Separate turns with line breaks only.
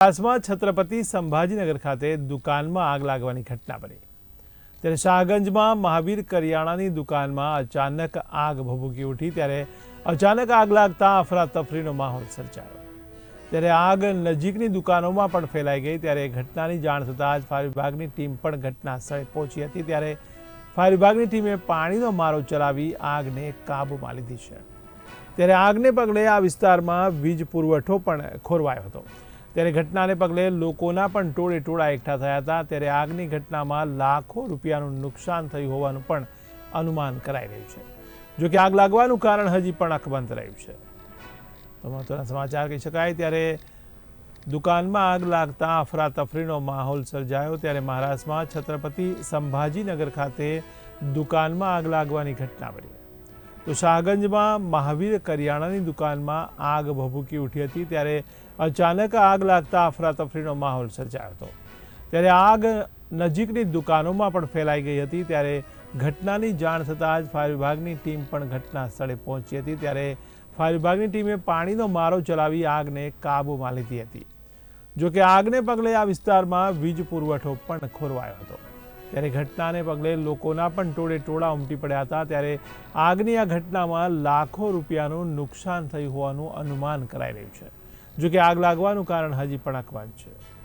આસમાં છત્રપતિ સંભાજીનગર ખાતે દુકાનમાં આગ લાગવાની ઘટના બની. ત્યારે શાહગંજમાં મહાવીર કરિયાણાની દુકાનમાં અચાનક આગ ભભૂકી ઉઠી ત્યારે અચાનક આગ લાગતા અફરાતફરીનો માહોલ સર્જાયો. ત્યારે આગ નજીકની દુકાનોમાં પણ ફેલાઈ ગઈ, ત્યારે ઘટનાની જાણ થતાં જ ફાયર વિભાગની ટીમ પણ ઘટના સ્થળે પહોંચી હતી. ત્યારે ફાયર વિભાગની ટીમે પાણીનો મારો ચલાવી આગને કાબૂમાં લીધી છે. ત્યારે આગને પગલે આ વિસ્તારમાં વીજ પુરવઠો પણ ખોરવાયો હતો. ત્યારે ઘટનાને પગલે લોકોના પણ ટોળે ટોળા એકઠા થયા હતા. ત્યારે આગની ઘટનામાં લાખો રૂપિયાનું નુકસાન થયું હોવાનું પણ અનુમાન કરાઈ રહ્યું છે. જો કે આગ લાગવાનું કારણ હજી પણ અકબંધ રહ્યું છે. તો મહત્વના સમાચાર કહી શકાય, ત્યારે દુકાનમાં આગ લાગતા અફરાતફરીનો માહોલ સર્જાયો. ત્યારે મહારાષ્ટ્રમાં છત્રપતિ સંભાજીનગર ખાતે દુકાનમાં આગ લાગવાની ઘટના બની. તો શાહગંજમાં મહાવીર કરિયાણાની દુકાનમાં આગ ભભૂકી ઉઠી હતી ત્યારે અચાનક આગ લાગતા અફરાતફરીનો માહોલ સર્જાયો હતો. ત્યારે આગ નજીકની દુકાનોમાં પણ ફેલાઈ ગઈ હતી. ત્યારે ઘટનાની જાણ થતાં જ ફાયર વિભાગની ટીમ પણ ઘટના સ્થળે પહોંચી હતી. ત્યારે ફાયર વિભાગની ટીમે પાણીનો મારો ચલાવી આગને કાબૂમાં લીધી હતી. જોકે આગને પગલે આ વિસ્તારમાં વીજ પુરવઠો પણ ખોરવાયો હતો. ત્યારે ઘટનાને પગલે લોકોના પણ ટોળે ટોળા ઉમટી પડ્યા હતા. ત્યારે આગની આ ઘટનામાં લાખો રૂપિયાનું નુકસાન થયું હોવાનું અનુમાન કરાઈ રહ્યું છે. જો કે આગ લાગવાનું કારણ હજી પણ અકબંધ છે.